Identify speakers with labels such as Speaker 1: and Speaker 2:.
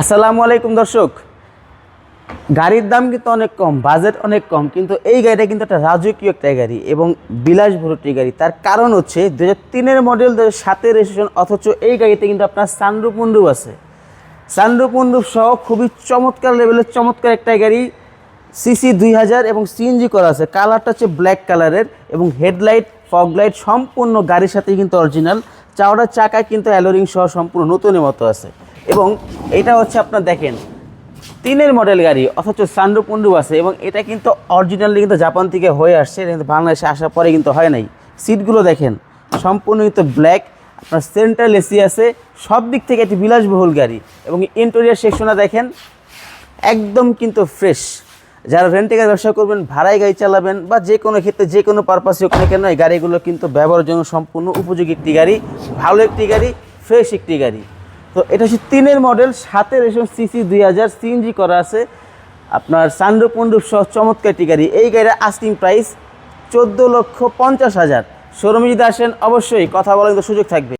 Speaker 1: আসসালামু আলাইকুম দর্শক। গাড়ির দাম কিন্তু অনেক কম বাজেট অনেক কম, কিন্তু এই গাড়িটা কিন্তু একটা রাজকীয় একটা গাড়ি এবং বিলাসবহুল একটি গাড়ি। তার কারণ হচ্ছে দু হাজার তিনের মডেল দু হাজার সাতের রেজিস্ট্রেশন অথচ এই গাড়িতে কিন্তু আপনার সানরুপ মন্ডুপ আছে। সানরুপ মন্ডুপ সহ খুবই চমৎকার লেভেলের চমৎকার একটা গাড়ি সিসি দুই হাজার এবং সিএনজি করা আছে। কালারটা হচ্ছে ব্ল্যাক কালারের এবং হেডলাইট ফগ লাইট সম্পূর্ণ গাড়ির সাথে কিন্তু অরিজিনাল চাওড়া চাকা কিন্তু অ্যালোরিং সহ সম্পূর্ণ নতুনের মতো আছে। এবং এটা হচ্ছে আপনার দেখেন, তিনের মডেল গাড়ি, অথচ সানরুপ মন্ডুপ আছে এবং এটা কিন্তু অরিজিনালি কিন্তু জাপান থেকে হয়ে আসছে, এটা কিন্তু বাংলাদেশে আসার পরে কিন্তু হয় নাই। সিটগুলো দেখেন, সম্পূর্ণ কিন্তু ব্ল্যাক আপনার সেন্ট্রাল এসি আছে, সব দিক থেকে একটি বিলাসবহুল গাড়ি এবং ইন্টেরিয়ার সেকশনে দেখেন, একদম কিন্তু ফ্রেশ যারা রেন্টে গাড়ি ব্যবসা করবেন, ভাড়ায় গাড়ি চালাবেন বা যে কোনো ক্ষেত্রে যে কোনো পারপাসে হোক না কেন, এই গাড়িগুলো কিন্তু ব্যবহারের জন্য সম্পূর্ণ উপযোগী একটি গাড়ি, ভালো একটি গাড়ি ফ্রেশ একটি গাড়ি। তো এটা হচ্ছে তিনের মডেল সাতের এসব সিসি দুই হাজার সিএনজি করা আছে। আপনার সানরূপ পণ্ডুপ সহ চমৎকার গাড়ি। এই গাড়ির আস্কিং প্রাইস চোদ্দ লক্ষ পঞ্চাশ হাজার। শোরুমে যদি আসেন অবশ্যই কথা বলার সুযোগ থাকবে।